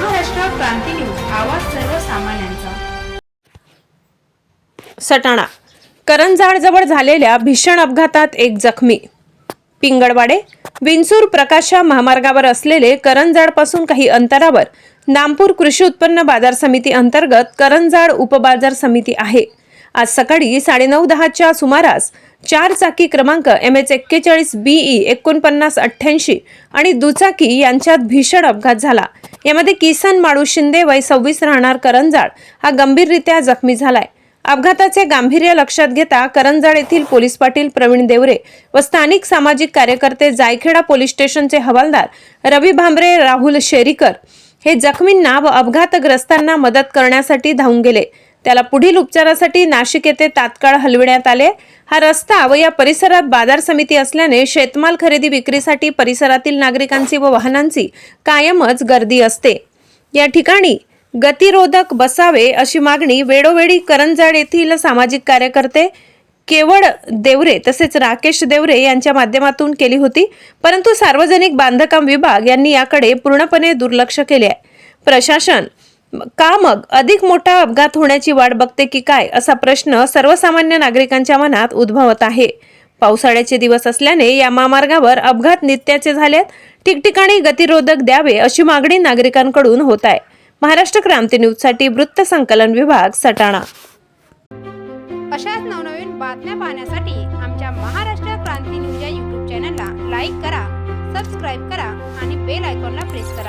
क्रांती news आवाज सर्वसामान्यांचा. सटाणा. करंजाडजवळ झालेल्या भीषण अपघातात एक जखमी. पिंगळवाडे विंचूर प्रकाशा महामार्गावर असलेले करंजाडपासून काही अंतरावर नामपूर कृषी उत्पन्न बाजार समिती अंतर्गत करंजाड उपबाजार समिती आहे. आज सकाळी साडेनऊ दहाच्या सुमारास चार चाकी क्रमांक एम एच एक्केचाळीस बीई एकोणपन्नास अठ्ठ्याऐंशी आणि दुचाकी यांच्यात भीषण अपघात झाला. यामध्ये किसन माळू शिंदे वय सव्वीस राहणार करंजाळ. हा गंभीररित्या जखमी झालाय. अपघाताचे गांभीर्य लक्षात घेता करंजाड येथील पोलीस पाटील प्रवीण देवरे व स्थानिक सामाजिक कार्यकर्ते जायखेडा पोलीस स्टेशनचे हवालदार रवी भांबरे राहुल शेरीकर हे जखमींना व अपघातग्रस्तांना मदत करण्यासाठी धावून गेले. त्याला पुढील उपचारासाठी नाशिक येथे तात्काळ हलविण्यात आले. हा रस्ता व या परिसरात बाजार समिती असल्याने शेतमाल खरेदी विक्रीसाठी परिसरातील नागरिकांची व वाहनांची कायमच गर्दी असते. या ठिकाणी गतिरोधक बसावे अशी मागणी वेळोवेळी करंजाड येथील सामाजिक कार्यकर्ते केवळ देवरे तसेच राकेश देवरे यांच्या माध्यमातून केली होती परंतु सार्वजनिक बांधकाम विभाग यांनी याकडे पूर्णपणे दुर्लक्ष केले आहे. प्रशासन का मग? अधिक मोठा अपघात होण्याची वाट बघते की काय? असा प्रश्न सर्वसामान्य नागरिकांच्या मनात उद्भवत आहे. पावसाळ्याचे दिवस असल्याने या महामार्गावर अपघात नित्याचे झालेत. ठिकठिकाणी गतिरोधक द्यावे अशी मागणी नागरिकांकडून होत आहे. महाराष्ट्र क्रांती न्यूजसाठी वृत्त संकलन विभाग सटाणा. अशाच नवनवीन बातम्या पाहण्यासाठी आमच्या महाराष्ट्र क्रांती न्यूज या यूट्यूब चॅनलला लाईक करा सबस्क्राईब करा आणि बेल आयकॉनला प्रेस करा.